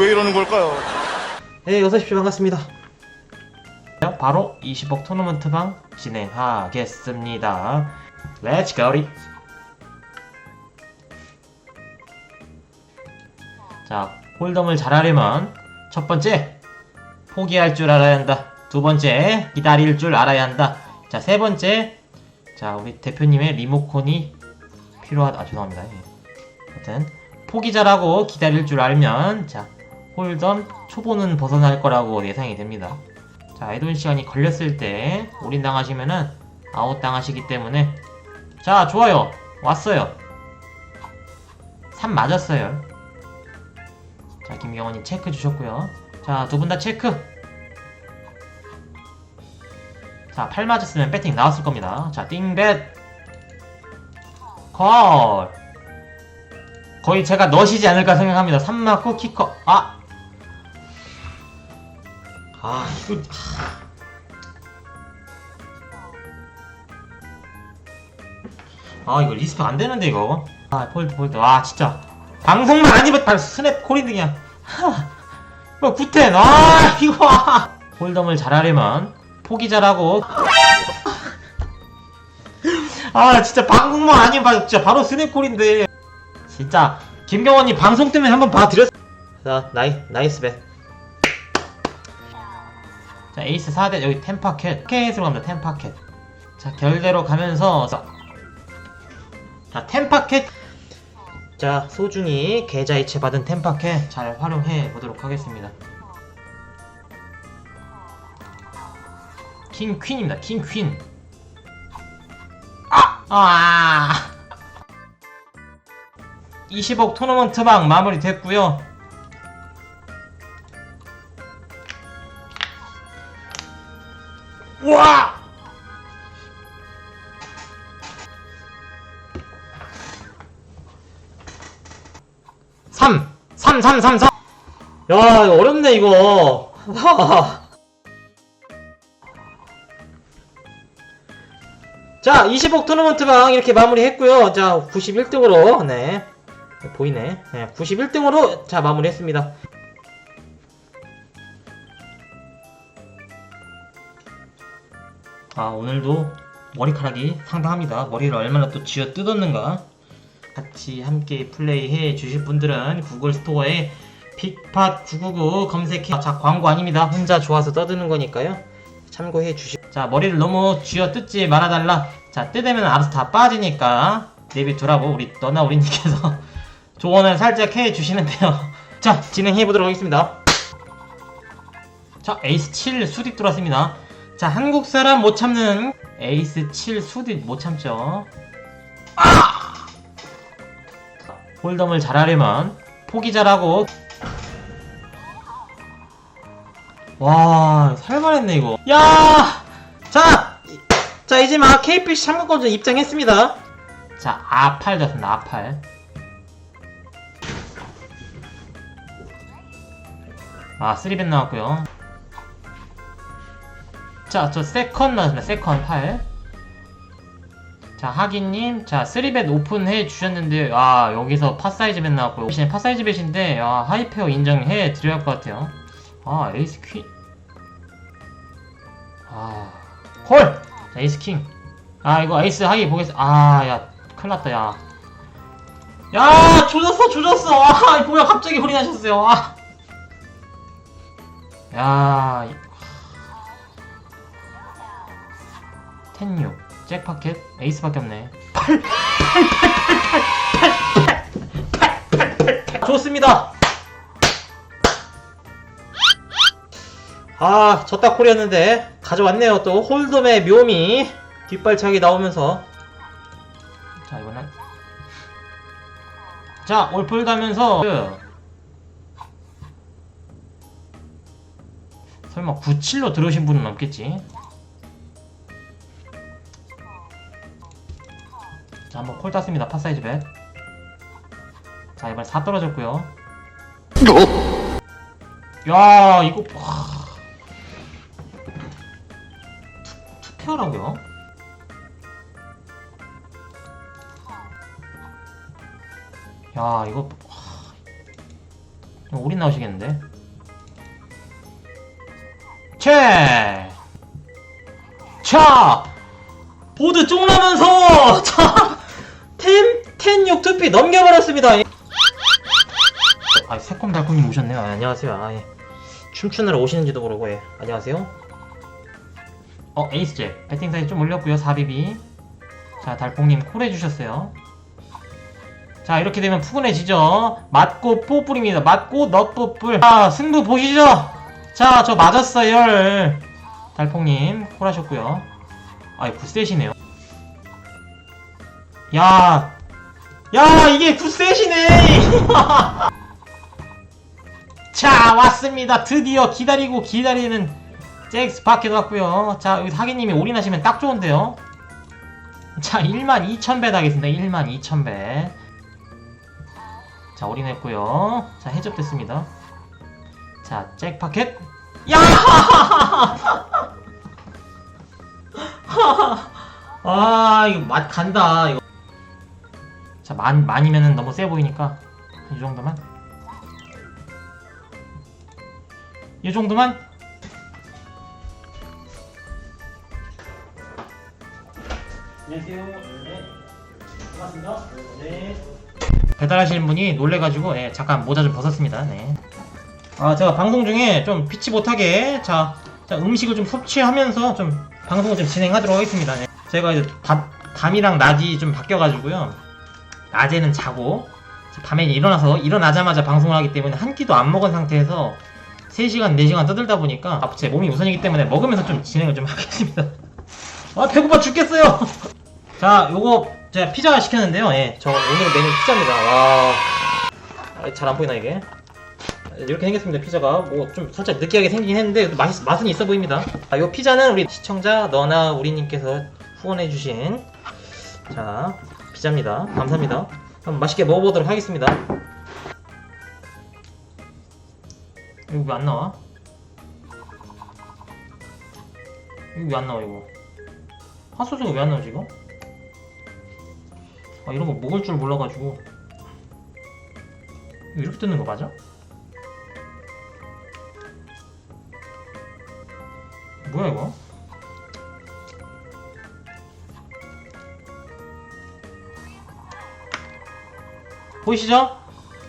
왜 이러는 걸까요? 네, 어서 오십시오. 반갑습니다. 바로 20억 토너먼트 방 진행하겠습니다. 렛츠 고리. 자, 홀덤을 잘하려면 첫 번째 포기할 줄 알아야 한다. 두 번째 기다릴 줄 알아야 한다. 자, 세 번째 자, 우리 대표님의 리모컨이 필요하다. 아, 죄송합니다. 예. 하여튼 포기 잘하고 기다릴 줄 알면 자, 홀덤 초보는 벗어날 거라고 예상이 됩니다. 자, 애돈 시간이 걸렸을 때 올인 당하시면은 아웃 당하시기 때문에 자, 좋아요. 왔어요. 3 맞았어요. 자, 김경원님 체크 주셨고요. 자, 두 분 다 체크. 자, 8 맞았으면 배팅 나왔을 겁니다. 자, 띵bet. 콜. 거의 제가 넣으시지 않을까 생각합니다. 3 맞고 키커. 아! 아, 이거. 아, 이거 리스펙 안 되는데, 이거. 아, 폴드, 폴드. 와, 진짜. 방송만 아니면 스냅 콜인데, 그냥. 하. 뭐, 구텐. 아, 이거. 아. 홀덤을 잘하려면, 포기 잘하고. 아, 진짜 방송만 아니면 바- 진짜 바로 스냅 콜인데. 진짜. 김경원님 방송 때문에 한번 봐드렸. 자, 나이, 나이스 bet. 자 에이스 4대 여기 템파켓 켓으로 갑니다 템파켓 자 결대로 가면서 자 템파켓 자 소중히 계좌 이체 받은 템파켓 잘 활용해 보도록 하겠습니다 킹 퀸입니다 킹 퀸. 아! 아! 20억 토너먼트 방 마무리 됐고요 3 3 3 3 3 야, 이거 어렵네 이거. 자, 20억 토너먼트 방 이렇게 마무리했고요. 자, 91등으로 네. 보이네. 네, 91등으로 자, 마무리했습니다. 아, 오늘도 머리카락이 상당합니다. 머리를 얼마나 또 쥐어 뜯었는가. 같이 함께 플레이해 주실 분들은 구글 스토어에 픽팟 999 검색해. 자 광고 아닙니다. 혼자 좋아서 떠드는 거니까요. 참고해 주시. 자 머리를 너무 쥐어 뜯지 말아달라. 자 뜯으면 알아서 다 빠지니까 내비 두라고 우리 너나 우리님께서 조언을 살짝 해 주시는데요. 자 진행해 보도록 하겠습니다. 자 에이스 7 수직 들어왔습니다. 자, 한국 사람 못 참는 에이스 7 수뒷 못 참죠. 홀덤을 잘하려면 포기 잘하고 와, 살만했네 이거. 야! 자! 자, 이제 막 KPC 참가권자 입장했습니다. 자, 아팔 됐습니다. 아팔. 아, 3벤 나왔고요. 자, 저 세컨 나왔습니다. 세컨 8. 자, 하기님. 자, 3벳 오픈해 주셨는데, 아, 여기서 팟사이즈 벳 나왔고요. 대신에 팟사이즈 벳인데, 아, 하이페어 인정해 드려야 할 것 같아요. 아, 에이스 퀸. 아, 콜! 자, 에이스 킹. 아, 이거 에이스 하기 보겠습니다. 아, 야, 큰일 났다, 야. 야, 조졌어, 조졌어. 아, 뭐야, 갑자기 홀이 나셨어요. 아. 야, 텐유 잭파켓 에이스밖에 없네 8 좋습니다 아 졌다 콜이었는데 가져왔네요 또 홀덤의 묘미 뒷발차기 나오면서 자 이번엔 자 올풀 가면서 설마 97로 들어오신 분은 없겠지 자 한번 콜 땄습니다 팟사이즈 백. 자 이번에 4 떨어졌구요 야 이거 와. 투, 투표라고요? 야 이거 와. 올인 나오시겠는데? 채! 차! 보드 쫑나면서! 차! 1,006 투피 넘겨버렸습니다. 예. 아, 새콤달콤님 오셨네요. 아, 안녕하세요. 아, 예. 춤추느라 오시는지도 모르고, 예. 안녕하세요. 어, 에이스제. 배팅 사이 좀 올렸고요. 4비비. 자, 달콩님 콜 해주셨어요. 자, 이렇게 되면 푸근해지죠. 맞고 뽀뿔입니다. 맞고 넛뽀뿔. 자, 승부 보시죠. 자, 저 맞았어요. 달콩님 콜 하셨고요. 아, 굿셋이네요. 야, 야, 이게 굿셋이네! 자, 왔습니다. 드디어 기다리고 기다리는 잭스 밖에도 왔고요. 자, 여기 사기님이 올인하시면 딱 좋은데요. 자, 12,000배 하겠습니다. 12,000배. 자, 올인했고요. 자, 해접됐습니다. 자, 잭 파켓. 야! 아, 이거 맛 간다. 이거. 자, 만 만이면은 너무 세 보이니까 이 정도만. 이 정도만. 안녕하세요. 네. 고맙습니다. 네. 배달하시는 분이 놀래가지고 예, 잠깐 모자 좀 벗었습니다. 네. 아 제가 방송 중에 좀 피치 못하게 자, 자, 음식을 좀 섭취하면서 좀 방송을 좀 진행하도록 하겠습니다. 네. 제가 이제 밤, 밤이랑 낮이 좀 바뀌어가지고요. 낮에는 자고 밤에 일어나서 일어나자마자 방송을 하기 때문에 한 끼도 안 먹은 상태에서 3시간, 4시간 떠들다 보니까 아, 제 몸이 우선이기 때문에 먹으면서 좀 진행을 좀 하겠습니다. 아 배고파 죽겠어요. 자, 요거 제가 피자 시켰는데요. 예, 저 오늘 메뉴 피자입니다. 와, 아, 잘안 보이나 이게? 이렇게 생겼습니다. 피자가 뭐 좀 살짝 느끼하게 생기긴 했는데 맛 맛은 있어 보입니다. 아, 요 피자는 우리 시청자 너나 우리님께서 후원해주신 자 피자입니다. 감사합니다. 한번 맛있게 먹어보도록 하겠습니다. 이거 왜 안 나와? 이거 왜 안 나와 이거? 핫소스가 왜 안 나오지 이거? 아 이런 거 먹을 줄 몰라가지고 이렇게 뜯는 거 맞아? 뭐야 이거? 보이시죠?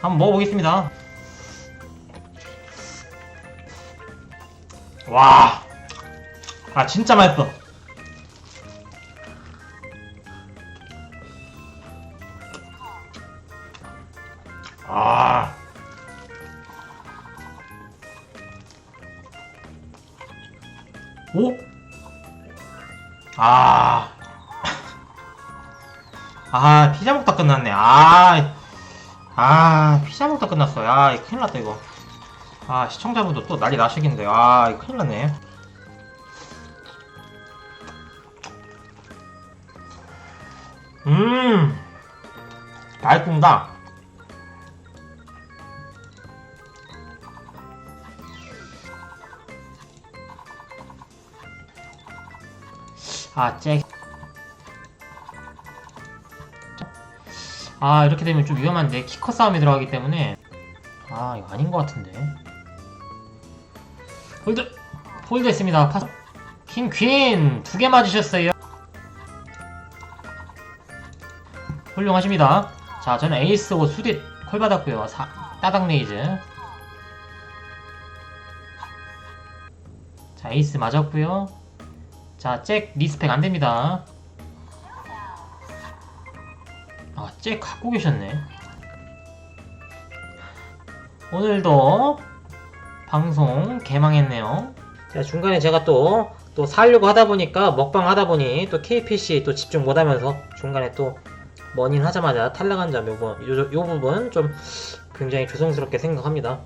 한번 먹어보겠습니다 와, 아 진짜 맛있어. 아. 오? 아. 아, 피자 먹다 끝났네. 아. 아, 피자 먹다 끝났어. 야, 이거 큰일 났다, 이거. 아, 시청자분도 또 난리 나시겠는데. 아, 이거 큰일 났네. 음. 맛있습니다. 아, 잭. 아, 이렇게 되면 좀 위험한데. 키커 싸움이 들어가기 때문에. 아, 이거 아닌 것 같은데. 홀드! 홀드 했습니다. 파스. 킹, 퀸! 두 개 맞으셨어요. 훌륭하십니다. 자, 저는 에이스 5 수릿 콜 받았고요. 사, 따닥 레이즈. 자, 에이스 맞았고요. 자, 잭 리스펙 안 됩니다. 잭 갖고 계셨네. 오늘도 방송 개망했네요. 자, 중간에 제가 또, 또 살려고 하다 보니까, 먹방 하다 보니, 또 KPC 또 집중 못 하면서, 중간에 또, 머닌 하자마자 탈락한 점, 요거, 요, 요 부분 좀 굉장히 죄송스럽게 생각합니다.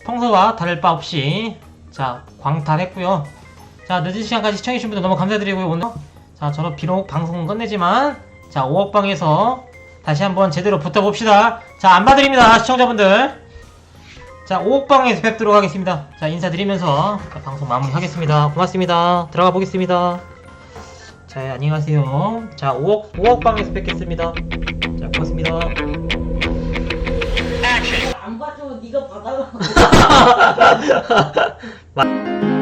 평소와 다를 바 없이, 자, 광탈했고요 자, 늦은 시간까지 시청해주신 분들 너무 감사드리고요, 오늘. 자, 저는 비록 방송은 끝내지만, 자, 5억방에서 다시 한번 제대로 붙어봅시다. 자, 안 봐드립니다, 시청자분들. 자, 5억방에서 뵙도록 하겠습니다. 자, 인사드리면서 자, 방송 마무리하겠습니다. 고맙습니다. 들어가 보겠습니다. 자, 예, 안녕하세요. 자, 5억, 5억방에서 뵙겠습니다. 자, 고맙습니다. 안 봐줘 네가 받아라.